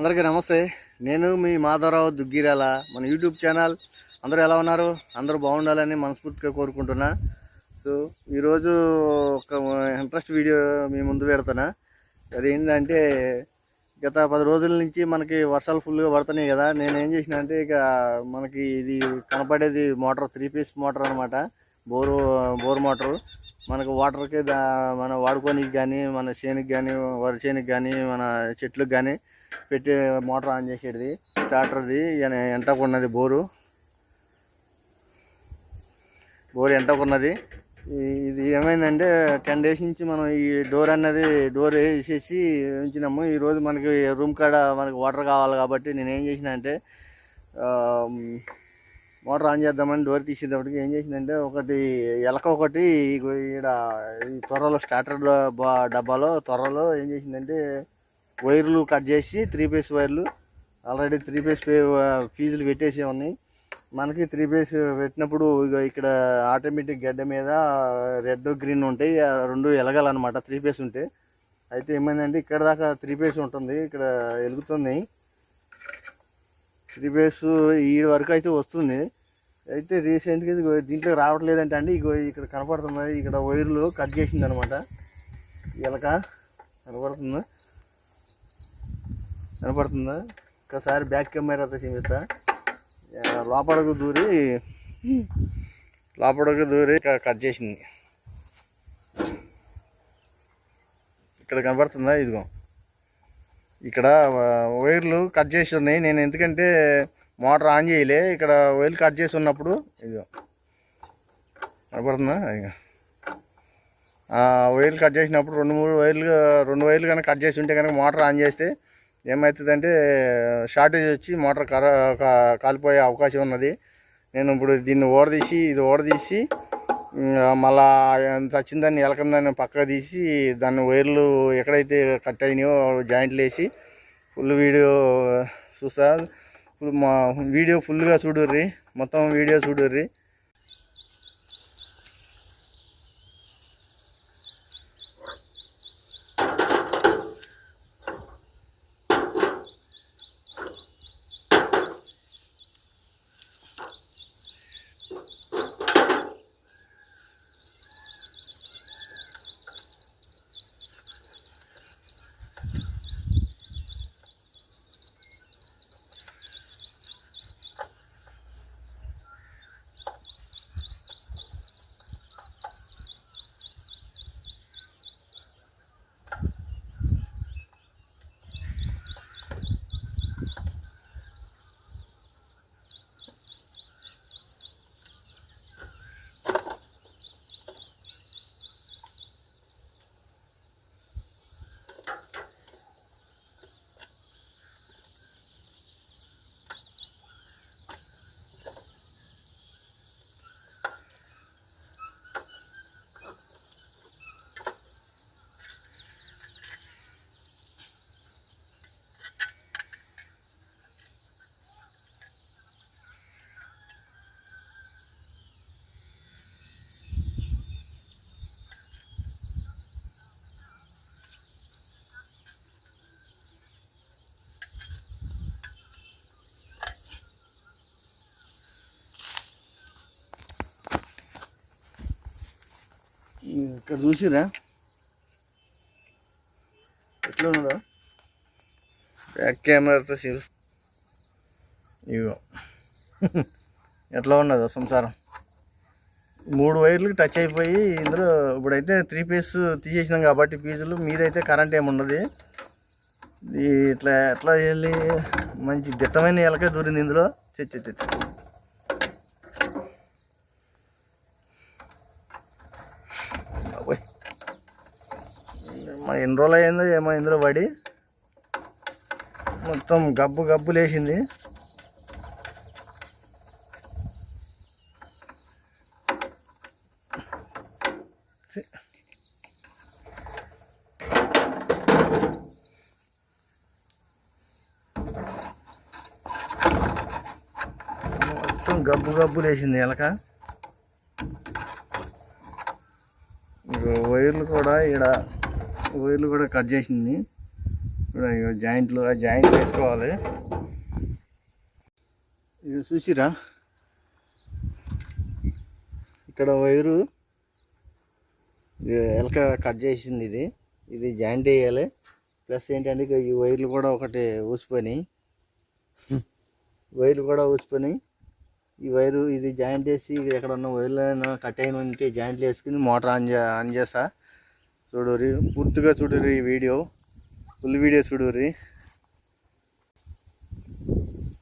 అందరికీ నమస్తే. నేను మీ మాధవరావు దుగ్గిరాల. మన యూట్యూబ్ ఛానల్. అందరూ ఎలా ఉన్నారు? అందరూ బాగుండాలని మనస్ఫూర్తిగా కోరుకుంటున్నా. సో ఈరోజు ఒక ఇంట్రెస్ట్ వీడియో మీ ముందు పెడుతున్నా అదేంటంటే గత పది రోజుల నుంచి మనకి వర్షాలు ఫుల్గా పడుతున్నాయి కదా. నేను ఏం చేసిన అంటే ఇక మనకి ఇది కనపడేది మోటార్ త్రీ పీస్ మోటార్ అనమాట బోరు బోర్ మోటారు. మనకు వాటర్కి దా మన వాడుకోనికి కానీ మన చేనుకి కానీ వరి చేనుకి కానీ మన చెట్లకు కానీ పెట్టి మోటార్ ఆన్ చేసేది స్టార్టర్ది ఎంటకున్నది బోరు. బోరు ఎంటకున్నది ఇది ఏమైందంటే టెన్ డేస్ నుంచి మనం ఈ డోర్ అన్నది డోర్ వేసేసి ఉంచినాము. ఈరోజు మనకి రూమ్ కాడ మనకి వాటర్ కావాలి కాబట్టి నేను ఏం చేసిన అంటే మోటార్ ఆన్ చేద్దామని డోర్ తీసేటప్పటికి ఏం చేసిందంటే ఒకటి ఎలక ఒకటి ఈడ ఈ త్వరలో స్టార్టర్ డబ్బాలో త్వరలో ఏం చేసిందంటే వైర్లు కట్ చేసి త్రీ ఫేస్ వైర్లు ఆల్రెడీ త్రీ ఫేస్ ఫీజులు పెట్టేసి ఉన్నాయి. మనకి త్రీ ఫేస్ పెట్టినప్పుడు ఇక ఇక్కడ ఆటోమేటిక్ గడ్డ మీద రెడ్ గ్రీన్ ఉంటాయి. రెండు ఎలగాలన్నమాట త్రీ ఫేస్ ఉంటే. అయితే ఏమైందంటే ఇక్కడ దాకా త్రీ ఫేస్ ఉంటుంది. ఇక్కడ వెలుగుతుంది త్రీ ఫేస్ ఈ వరకు అయితే వస్తుంది. అయితే రీసెంట్గా ఇదిగో దీంట్లో రావట్లేదంటే అండి ఇగో ఇక్కడ కనపడుతుంది ఇక్కడ వైర్లు కట్ చేసింది అనమాట ఎలక కనపడుతుందా? కనపడుతుందా? ఒకసారి బ్యాక్ కెమెరాతో చూపిస్తా. లోపలకు దూరి లోపలకు దూరి కట్ చేసింది. ఇక్కడ కనపడుతుందా? ఇదిగో. ఇక్కడ వైర్లు కట్ చేసి ఉన్నాయి. నేను ఎందుకంటే మోటార్ ఆన్ చేయలే. ఇక్కడ వైర్లు కట్ చేసి ఉన్నప్పుడు ఇదిగో. కనపడుతుందా? ఇదిగో. వైర్లు కట్ చేసినప్పుడు రెండు మూడు వైర్లు రెండు వైర్లు కనుక కట్ చేసి ఉంటే కనుక మోటార్ ఆన్ చేస్తే ఏమవుతుందంటే షార్టేజ్ వచ్చి మోటార్ కర కాలిపోయే అవకాశం ఉన్నది. నేను ఇప్పుడు దీన్ని ఓడదీసి ఇది ఓడదీసి మళ్ళా చచ్చిందాన్ని ఎలకందాన్ని పక్కకు తీసి దాన్ని వైర్లు ఎక్కడైతే కట్ అయినాయో జాయింట్లు వేసి ఫుల్ వీడియో చూస్తా. మా వీడియో ఫుల్గా చూడుర్రి. మొత్తం వీడియో చూడుర్రి. ఇక్కడ చూసిరా ఎట్లా ఉన్నదో బ్యాక్ కెమెరాతో చూసి ఇగో. ఎట్లా ఉన్నదో సంసారం. మూడు వైర్లు టచ్ అయిపోయి ఇందులో ఇప్పుడైతే త్రీ పీస్ తీసేసినాం కాబట్టి పీసులు మీదైతే కరెంట్ ఏమి ఉండదు ఇట్లా ఎట్లా వెళ్ళి మంచి దిట్టమైన ఎలకే దూరింది ఇందులో. చెత్త మా ఎన్ని రోజులు అయిందో ఏమో ఇందులో పడి మొత్తం గబ్బు గబ్బు లేచింది. మొత్తం గబ్బు గబ్బు లేచింది ఎలక. వైర్లు కూడా ఈడ వైర్లు కూడా కట్ చేసింది. ఇప్పుడు జాయింట్లు ఆ జాయింట్ వేసుకోవాలి. ఇది చూసిరా? ఇక్కడ వైరు ఎలక కట్ చేసింది ఇది. ఇది జాయింట్ వేయాలి. ప్లస్ ఏంటంటే ఈ వైర్లు కూడా ఒకటి ఊసిపోయినాయి. వైర్లు కూడా ఊసిపోయినాయి. ఈ వైరు ఇది జాయింట్ వేసి ఎక్కడ ఉన్న వైర్లు అయినా కట్ అయిన ఉంటే జాయింట్లు వేసుకుని మోటార్ ఆన్ చే ఆన్ చేస్తా. చూడుర్రి పూర్తిగా చూడుర్రి ఈ వీడియో. ఫుల్ వీడియో చూడుర్రి.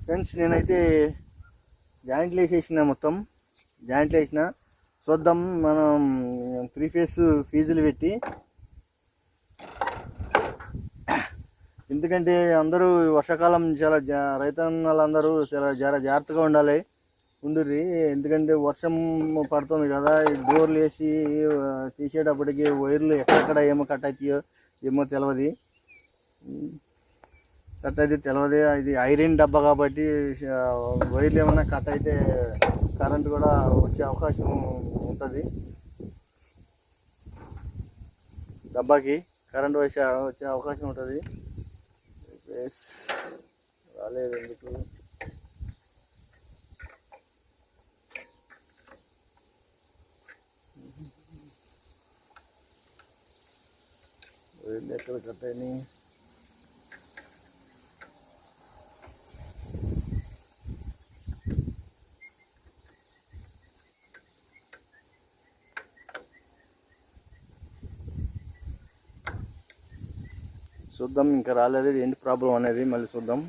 ఫ్రెండ్స్ నేనైతే జాయింట్లు వేసేసిన మొత్తం. జాయింట్లు వేసిన. చూద్దాం మనం త్రీ ఫేస్ ఫీజులు పెట్టి. ఎందుకంటే అందరూ వర్షాకాలం చాలా జా రైతన్నలందరూ చాలా జర జాగ్రత్తగా ఉండాలి. ఉండుర్రి. ఎందుకంటే వర్షం పడుతుంది కదా ఈ డోర్లు వేసి తీసేటప్పటికి వైర్లు ఎక్కడెక్కడ ఏమో కట్ అవుతాయో ఏమో తెలియదు కట్ అయితే తెలియదు ఇది ఐరన్ డబ్బా కాబట్టి వైర్లు ఏమైనా కట్ అయితే కరెంట్ కూడా వచ్చే అవకాశం ఉంటుంది. డబ్బాకి కరెంట్ వచ్చే వచ్చే అవకాశం ఉంటుంది. రాలేదు ఎందుకు? వైర్లు ఎక్కడ చూద్దాం ఇంకా రాలేదు. ఇది ఏంటి ప్రాబ్లం అనేది మళ్ళీ చూద్దాం.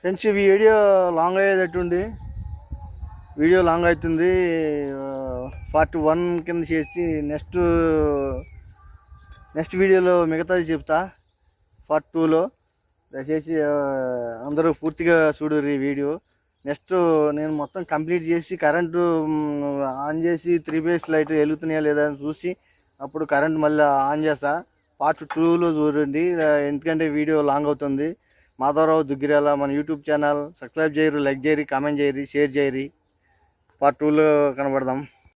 ఫ్రెండ్స్ ఈ వీడియో లాంగ్ అయ్యేటట్టుంది. వీడియో లాంగ్ అవుతుంది. పార్ట్ వన్ కింద చేసి నెక్స్ట్ నెక్స్ట్ వీడియోలో మిగతాది చెప్తా. పార్ట్ టూలో. దయచేసి అందరూ పూర్తిగా చూడరు ఈ వీడియో. నెక్స్ట్ నేను మొత్తం కంప్లీట్ చేసి కరెంటు ఆన్ చేసి త్రీ ఫేస్ లైట్ వెలుగుతున్నాయా లేదా అని చూసి అప్పుడు కరెంట్ మళ్ళీ ఆన్ చేస్తా. పార్ట్ టూలో చూడండి. ఎందుకంటే వీడియో లాంగ్ అవుతుంది. మాధవరావు దుగ్గిరాల మన యూట్యూబ్ ఛానల్. సబ్స్క్రైబ్ చేయరు లైక్ చేయరు కామెంట్ చేయరు షేర్ చేయరు. పార్ట్ టూలో కనబడదాం.